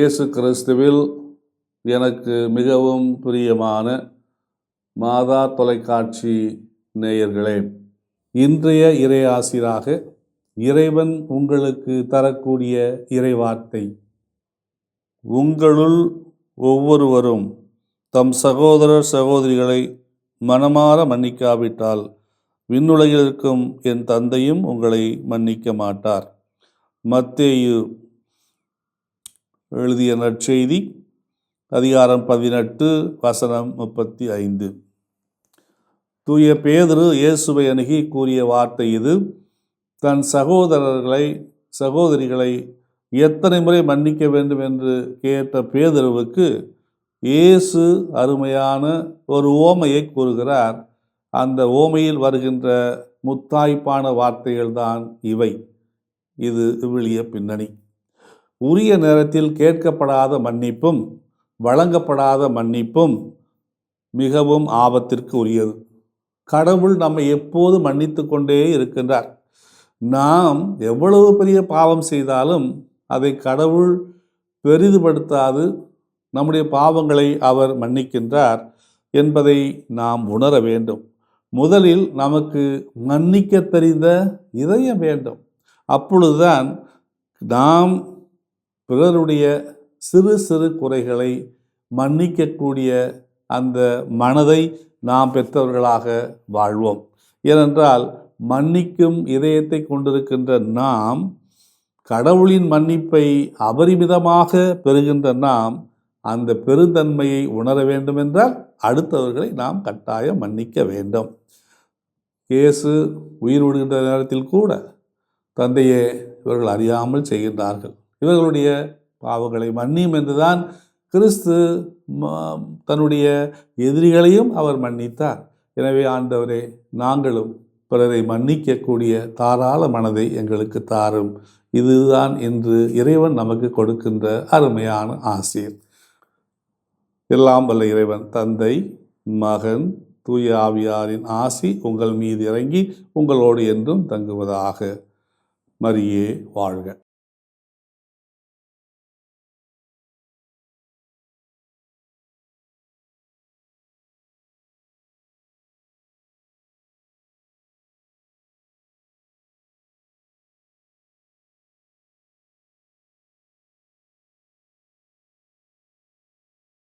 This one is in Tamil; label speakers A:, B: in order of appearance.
A: இயேசு கிறிஸ்துவில் எனக்கு மிகவும் பிரியமான மாதா தொலைக்காட்சி நேயர்களே இன்றைய இறையாசிராக இறைவன் உங்களுக்கு தரக்கூடிய இறைவார்த்தை. உங்களுள் ஒவ்வொருவரும் தம் சகோதரர் சகோதரிகளை மனமாற மன்னிக்காவிட்டால் விண்ணுலகில் இருக்கும் என் தந்தையும் உங்களை மன்னிக்க மாட்டார். மத்தேயு எழுதிய நற்செய்தி அதிகாரம் பதினெட்டு வசனம் முப்பத்தி ஐந்து. தூய பேதிரு இயேசுவை அணுகி கூறிய வார்த்தை இது. தன் சகோதரர்களை சகோதரிகளை எத்தனை முறை மன்னிக்க வேண்டும் என்று கேட்ட பேதருவுக்கு இயேசு அருமையான ஒரு ஓமையை கூறுகிறார். அந்த ஓமையில் வருகின்ற முத்தாய்ப்பான வார்த்தைகள்தான் இவை. இது விவிலிய பின்னணி. உரிய நேரத்தில் கேட்கப்படாத மன்னிப்பும் வழங்கப்படாத மன்னிப்பும் மிகவும் ஆபத்திற்கு உரியது. கடவுள் நம்மை எப்போது மன்னித்து கொண்டே இருக்கின்றார்? நாம் எவ்வளவு பெரிய பாவம் செய்தாலும் அதை கடவுள் பெரிதுபடுத்தாது நம்முடைய பாவங்களை அவர் மன்னிக்கின்றார் என்பதை நாம் உணர வேண்டும். முதலில் நமக்கு மன்னிக்க தெரிந்த இதயம் வேண்டும். அப்பொழுதுதான் நாம் பிறருடைய சிறு சிறு குறைகளை மன்னிக்கக்கூடிய அந்த மனதை நாம் பெற்றவர்களாக வாழ்வோம். ஏனென்றால் மன்னிக்கும் இதயத்தை கொண்டிருக்கின்ற நாம் கடவுளின் மன்னிப்பை அபரிமிதமாக பெறுகின்ற நாம் அந்த பெருந்தன்மையை உணர வேண்டுமென்றால் அடுத்தவர்களை நாம் கட்டாயம் மன்னிக்க வேண்டும். இயேசு உயிர் விடுகின்ற நேரத்தில் கூட தந்தையே இவர்கள் அறியாமல் செய்கின்றார்கள். இவர்களுடைய பாவங்களை மன்னியும் என்றுதான் கிறிஸ்து தன்னுடைய எதிரிகளையும் அவர் மன்னித்தார். எனவே ஆண்டவரே நாங்களும் பிறரை மன்னிக்கக்கூடிய தாராள மனதை எங்களுக்கு தாரும். இதுதான் இன்று இறைவன் நமக்கு கொடுக்கின்ற அருமையான ஆசிரியர் எல்லாம் வல்ல இறைவன் தந்தை மகன் தூய ஆவியாரின் ஆசி உங்கள் மீது இறங்கி உங்களோடு என்றும் தங்குவதாக. மரியே வாழ்க.